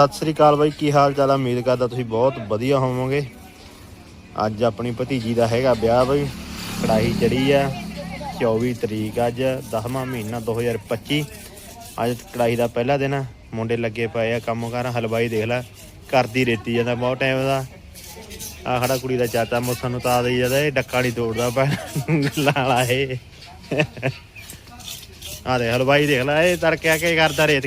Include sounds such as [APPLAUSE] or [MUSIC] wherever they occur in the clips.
ਸਤਿ ਸ੍ਰੀ ਅਕਾਲ ਬਾਈ, ਕੀ ਹਾਲ ਚਾਲ ਆ? ਉਮੀਦ ਕਰਦਾ ਤੁਸੀਂ ਬਹੁਤ ਵਧੀਆ ਹੋਵੋਗੇ। ਅੱਜ ਆਪਣੀ ਭਤੀਜੀ ਦਾ ਹੈਗਾ ਵਿਆਹ ਬਾਈ ਕੜਾਹੀ ਚੜੀ ਆ 24 ਤਰੀਕ ਅੱਜ 10ਵਾਂ ਮਹੀਨਾ 2025 ਅੱਜ ਕੜਾਹੀ ਦਾ ਪਹਿਲਾ ਦਿਨ ਆ, ਮੁੰਡੇ ਲੱਗੇ ਪਏ ਆ ਕੰਮ ਕਰ, ਹਲਵਾਈ ਦੇਖ ਲੈ ਕਰਦੀ ਰੇਤੀ ਜਾਂਦਾ ਬਹੁਤ ਟਾਈਮ ਦਾ ਆ ਖੜਾ ਕੁੜੀ ਦਾ ਚਾਚਾ ਮੋਸਾ ਨੂੰ ਤਾ ਦੇਈ ਜਾਂਦਾ, ਇਹ ਡੱਕਾ ਨਹੀਂ ਤੋੜਦਾ ਪੈ ਲਾਲਾ ਇਹ। ਆ ਦੇ ਹਲਵਾਈ ਦੇਖ ਲੈ, ਇਹ ਤੜਕਿਆ ਕੇ ਕਰਦਾ ਰੇਤ।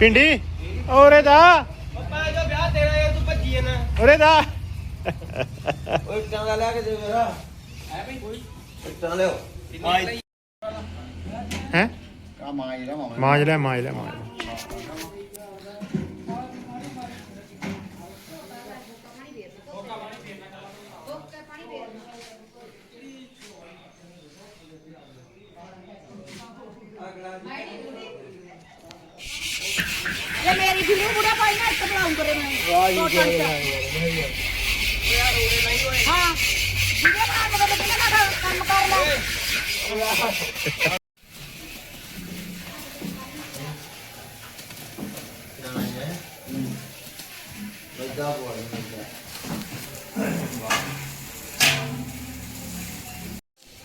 ਪਿੰਡੀ? ਔਰੇ ਦਾ। ਪਪਾ ਇਹਦਾ ਵਿਆਹ ਤੇਰਾ ਯਾਰ ਤੂੰ ਭੱਜੀ ਜਾਣਾ। ਔਰੇ ਦਾ। ਓਏ ਟਾਂਗਾ ਲੈ ਕੇ ਦੇ ਮੇਰਾ। ਹੈ ਭਈ ਕੋਈ? ਟਾਂ ਲਿਓ ਹੈ? ਮਾਂ ਮਾਜ ਲੈ ਮਾਜ ਲੈ ਮਾਜ ਲੈ। ਜੇ ਮੇਰੀ ਵੀਡੀਓ ਬੁੜਾ ਪਾਈ ਨਾ ਇੱਕ ਬਲਾਉਂ ਕਰੇ ਮੈਂ। ਵਾਹ ਜੀ ਹਾਂ ਵੀਡੀਓ ਬਣਾ ਕੇ ਬੜੇ ਕਿਹਨਾਂ ਦਾ ਕੰਮ ਕਰ ਲੈ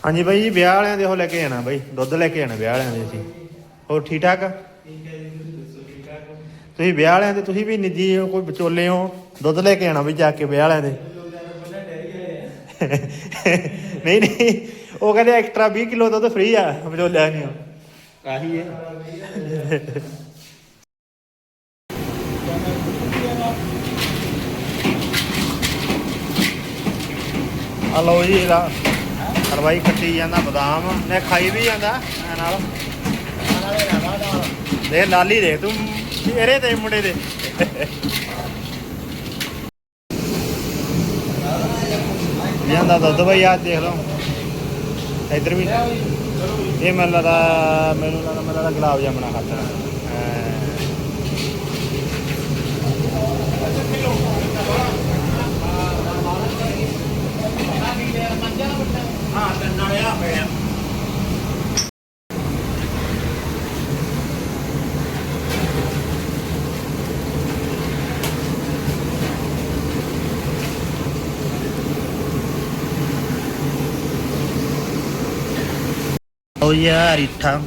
ਹਾਂਜੀ ਬਾਈ ਜੀ ਵਿਆਹ ਵਾਲਿਆਂ ਦੇ ਉਹ ਲੈ ਕੇ ਜਾਣਾ ਬਾਈ। ਦੁੱਧ ਲੈ ਕੇ ਜਾਣਾ ਵਿਆਹ ਵਾਲਿਆਂ ਦੇ ਅਸੀਂ। ਹੋਰ ਠੀਕ ਠਾਕ ਤੁਸੀਂ ਵਿਆਹ ਵਾਲਿਆਂ ਦੇ ਤੁਸੀਂ ਵੀ ਨਿੱਜੀ ਹੋ ਕੋਈ ਵਿਚੋਲੇ ਹੋ ਦੁੱਧ ਲੈ ਕੇ ਆਣਾ ਵੀ ਜਾ ਕੇ ਵਿਆਹ ਵਾਲਿਆਂ ਦੇ। [LAUGHS] ਨਹੀਂ ਨਹੀਂ ਉਹ ਕਹਿੰਦੇ ਐਕਸਟਰਾ 20 ਕਿਲੋ ਦੁੱਧ ਫ੍ਰੀ ਆ ਵਿਚੋਲਿਆਂ ਨਹੀਂ ਕਾਹੀ ਹੈ। ਆ ਲਓ ਜੀ ਇਹਦਾ ਹਲਵਾਈ ਕੱਟੀ ਜਾਂਦਾ ਬਦਾਮ। ਨੇ ਖਾਈ ਵੀ ਜਾਂਦਾ ਨਾਲ। ਦੇ ਲਾਲੀ ਦੇ ਤੂੰ। ਇਹਰੇ ਤੇ ਮੁੰਡੇ ਦੇ। ਜਾਂਦਾ ਦੁੱਧ ਬਈ ਆ ਦੇਖ ਲਓ। ਇੱਧਰ ਵੀ। ਇਹ ਮੈਨੂੰ ਲੱਗਦਾ ਮੈਨੂੰ ਲੱਗਦਾ, ਮੈਨੂੰ ਗੁਲਾਬ ਜਾਮਣਾ ਖਾਤਾ ਉਹ ਯਾਰ ਇਠਾ।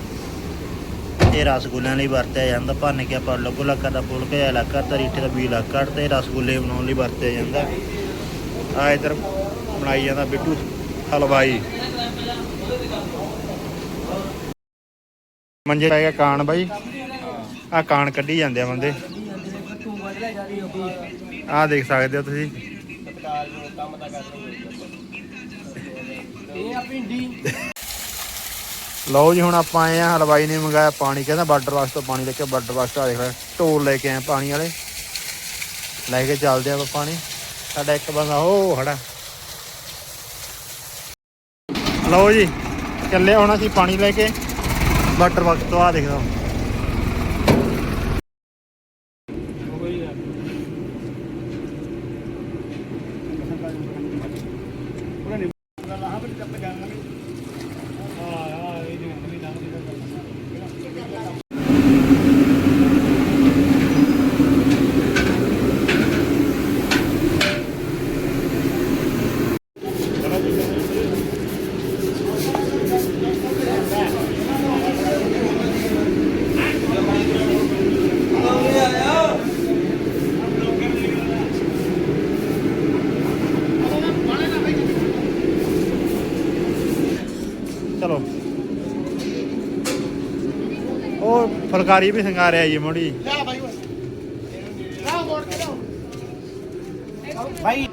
ਇਹ ਰਸਗੁੱਲਿਆਂ ਲਈ ਵਰਤਿਆ ਜਾਂਦਾ। ਭੰਨ ਕੇ ਆਪਾਂ ਲੱਗੋ ਲੱਕਾ ਦਾ ਫੁੱਲ ਕੇ ਇਲਾਕਾ ਤੇ ਰੀਠੇ ਦਾ ਬੀਜ ਲੱਗ ਕੱਢ ਤੇ ਰਸਗੁੱਲੇ ਬਣਾਉਣ ਲਈ ਵਰਤਿਆ ਜਾਂਦਾ। ਆ ਇਧਰ ਬਣਾਈ ਜਾਂਦਾ ਬਿੱਟੂ ਹਲਵਾਈ। ਮੰਜੇ ਪੈ ਗਿਆ ਕਾਨ ਬਾਈ। ਆ ਕਾਨ ਕੱਢੀ ਜਾਂਦੇ ਆ ਬੰਦੇ। ਆ ਦੇਖ ਸਕਦੇ ਹੋ ਤੁਸੀਂ। ਇਹ ਆ ਪਿੰਡੀ ਲਓ ਜੀ, ਹੁਣ ਆਪਾਂ ਆਏ ਆ ਹਲਵਾਈ ਨੇ ਮੰਗਾਇਆ ਪਾਣੀ, ਕਹਿੰਦਾ ਬਾਰਡਰ ਵਾਸਤੇ ਪਾਣੀ ਲੈ ਕੇ ਬਾਰਡਰ ਵਾਸਤੇ ਆ ਦੇਖ ਲੈ, ਢੋਲ ਲੈ ਕੇ ਆਏ ਪਾਣੀ ਵਾਲੇ। ਲੈ ਕੇ ਚੱਲਦੇ ਆਪਾਂ ਪਾਣੀ। ਸਾਡਾ ਇੱਕ ਬੰਦਾ ਹੋ ਖੜਾ। ਲਓ ਜੀ ਚੱਲੇ ਹੁਣ ਅਸੀਂ ਪਾਣੀ ਲੈ ਕੇ। ਵਾਟਰ ਵਕਤ ਤੋਂ ਆ ਦੇਖਦਾ ਚਲੋ ਉਹ ਫੁਲਕਾਰੀ ਵੀ ਸੰਗਾ ਰਿਹਾ ਜੀ ਮੋੜੀ। ਭਾਈ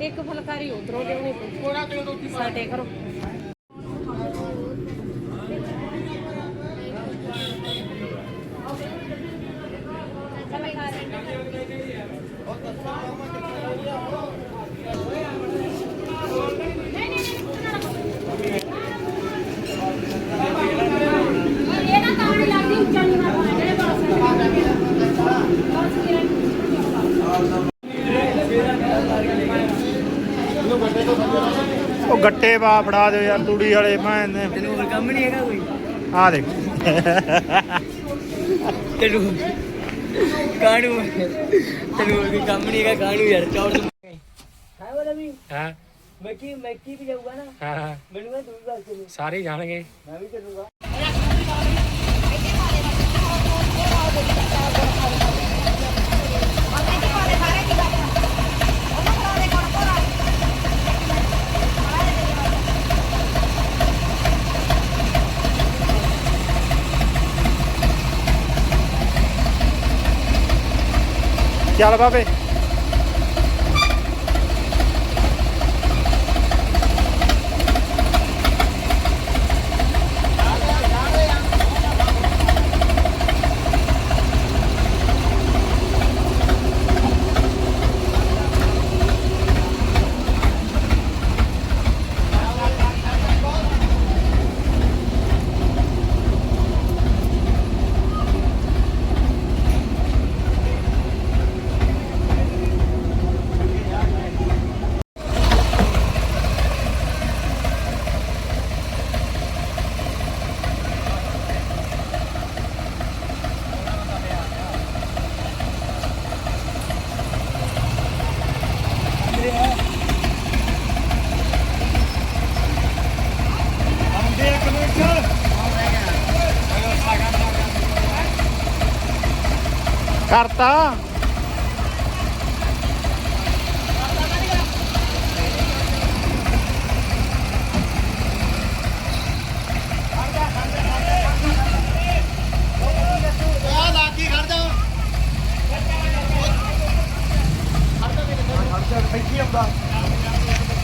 ਇੱਕ ਫੁਲਕਾਰੀ ਉਧਰੋਂ ਦੇਣੀ ਥੋੜਾ ਤੇ ਸਾਡੇ ਕਰੋ ਇਹ ਨਾ ਤਾਂ ਨਹੀਂ ਲੱਗਦੀ ਉੱਚਾ ਨਹੀਂ ਮਾਰਨਾ ਜਿਹੜੇ ਉਹ ਗੱਟੇ ਵਾ ਫੜਾ ਦਿਓ ਯਾਰ ਤੂੜੀ ਵਾਲੇ ਮੈਂ ਤੈਨੂੰ ਹੋਰ ਕੰਮ ਨਹੀਂ ਹੈਗਾ ਕੋਈ? ਆ ਦੇਖ। ਤੈਨੂੰ ਕਾਣੂ। ਤੈਨੂੰ ਕੋਈ ਕੰਮ ਨਹੀਂ ਹੈਗਾ ਕਾਣੂ ਯਾਰ ਚੌੜ ਹਾਂ ਵਾਲਾ ਵੀ ਹਾਂ? ਮੈਂ ਕੀ ਮੈਂ ਕੀ ਵੀ ਜਾਊਗਾ ਨਾ। ਹਾਂ। ਮੈਨੂੰ ਨਾ ਤੂੰ ਵੀ ਦੱਸ ਦੇ। ਸਾਰੇ ਜਾਣਗੇ। ਮੈਂ ਵੀ ਚੱਲੂਗਾ। ਚੱਲ ਬਾਬੇ ਕਰਤਾ।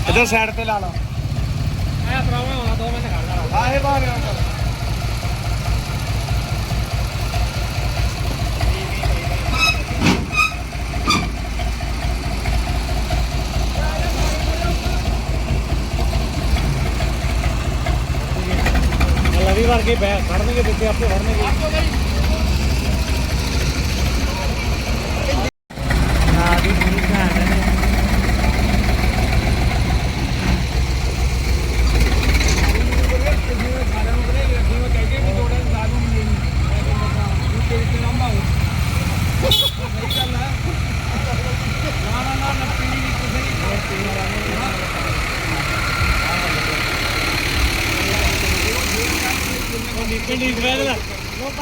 ਇਧਰ ਸਾਈਡ ਤੇ ਲਾ ਲਾ। ਇਹ ਪ੍ਰੋਬਲਮ ਹੋਣਾ 2 ਮਿੰਟ ਖੜ ਜਾ। ਆਹੇ ਬਾਹਰ ਲਵੀ ਕਰਕੇ ਬੈ ਖੜਨਗੇ ਵਿੱਚੇ ਆਪੇ ਖੜਨਗੇ ਨਾ ਦੀ ਪੂਰੀ ਧਿਆਨ ਨੇ ਪਿੰਡੀ ਸਵੇਰ ਦਾ ਉਹ ਭਾਵੇਂ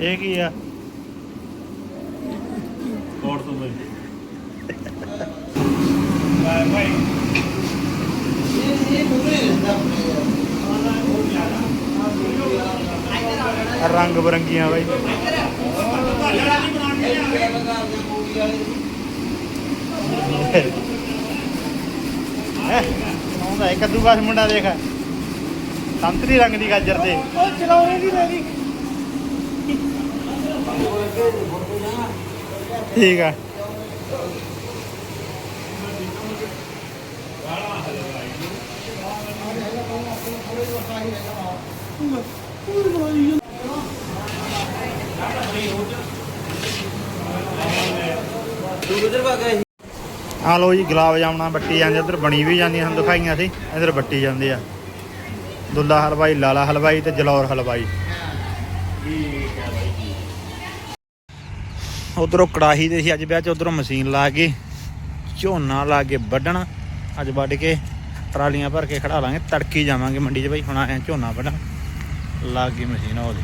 ਇਹ ਕੀ ਆ? ਕੋੜ ਤੋਂ ਬਈ। ਰੰਗ ਬਰੰਗੀਆਂ ਬਾਈ। ਆਉਂਦਾ ਇੱਕ ਕੱਦੂਕਾਸ ਮੁੰਡਾ ਦੇਖ। ਸੰਤਰੀ ਰੰਗ ਦੀ ਗਾਜਰ ਤੇ। ਉਹ ਚਲਾਉਣੇ ਦੀ ਮੇਰੀ ਠੀਕ ਆ। ਤੂੰ ਆ ਲੋ ਜੀ, ਗੁਲਾਬ ਜਾਮਣਾ ਬੱਟੀ ਜਾਂਦੇ ਉਧਰ ਬਣੀ ਵੀ ਜਾਂਦੀਆਂ ਹਨ, ਦਿਖਾਈਆਂ ਸੀ, ਇਧਰ ਬੱਟੀ ਜਾਂਦੇ ਆ। ਦੁੱਲਾ ਹਲਵਾਈ, ਲਾਲਾ ਹਲਵਾਈ ਤੇ ਜਲੌਰ ਹਲਵਾਈ। ਉਧਰੋਂ ਕੜਾਹੀ ਦੇ ਸੀ, ਅੱਜ ਵਿਆਹ ਚ ਉਧਰੋਂ ਮਸ਼ੀਨ ਲਾ ਕੇ, ਝੋਨਾ ਲਾ ਕੇ ਵੱਢਣਾ। ਅੱਜ ਵੱਢ ਕੇ ਟਰਾਲੀਆਂ ਭਰ ਕੇ ਖੜਾ ਲਾਂਗੇ, ਤੜਕੀ ਜਾਵਾਂਗੇ ਮੰਡੀ 'ਚ ਬਈ, ਹੁਣ ਆਏ ਝੋਨਾ ਵੱਢਣ। ਲਾ ਗਈ ਮਸ਼ੀਨ ਉਹਦੀ